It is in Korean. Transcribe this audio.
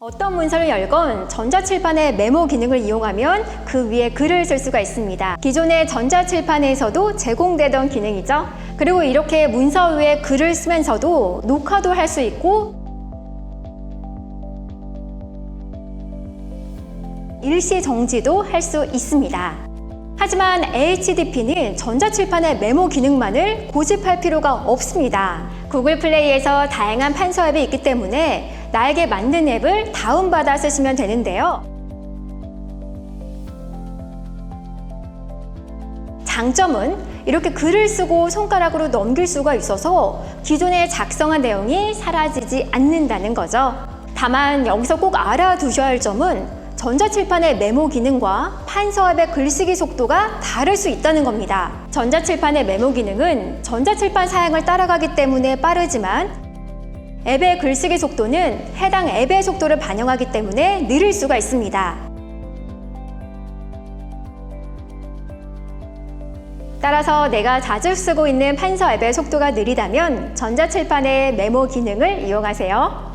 어떤 문서를 열건 전자칠판의 메모 기능을 이용하면 그 위에 글을 쓸 수가 있습니다. 기존의 전자칠판에서도 제공되던 기능이죠. 그리고 이렇게 문서 위에 글을 쓰면서도 녹화도 할 수 있고 일시 정지도 할 수 있습니다. 하지만 HDP는 전자칠판의 메모 기능만을 고집할 필요가 없습니다. 구글 플레이에서 다양한 판서 앱이 있기 때문에 나에게 맞는 앱을 다운받아 쓰시면 되는데요. 장점은 이렇게 글을 쓰고 손가락으로 넘길 수가 있어서 기존에 작성한 내용이 사라지지 않는다는 거죠. 다만 여기서 꼭 알아두셔야 할 점은 전자칠판의 메모 기능과 판서앱의 글쓰기 속도가 다를 수 있다는 겁니다. 전자칠판의 메모 기능은 전자칠판 사양을 따라가기 때문에 빠르지만 앱의 글쓰기 속도는 해당 앱의 속도를 반영하기 때문에 느릴 수가 있습니다. 따라서 내가 자주 쓰고 있는 판서 앱의 속도가 느리다면 전자칠판의 메모 기능을 이용하세요.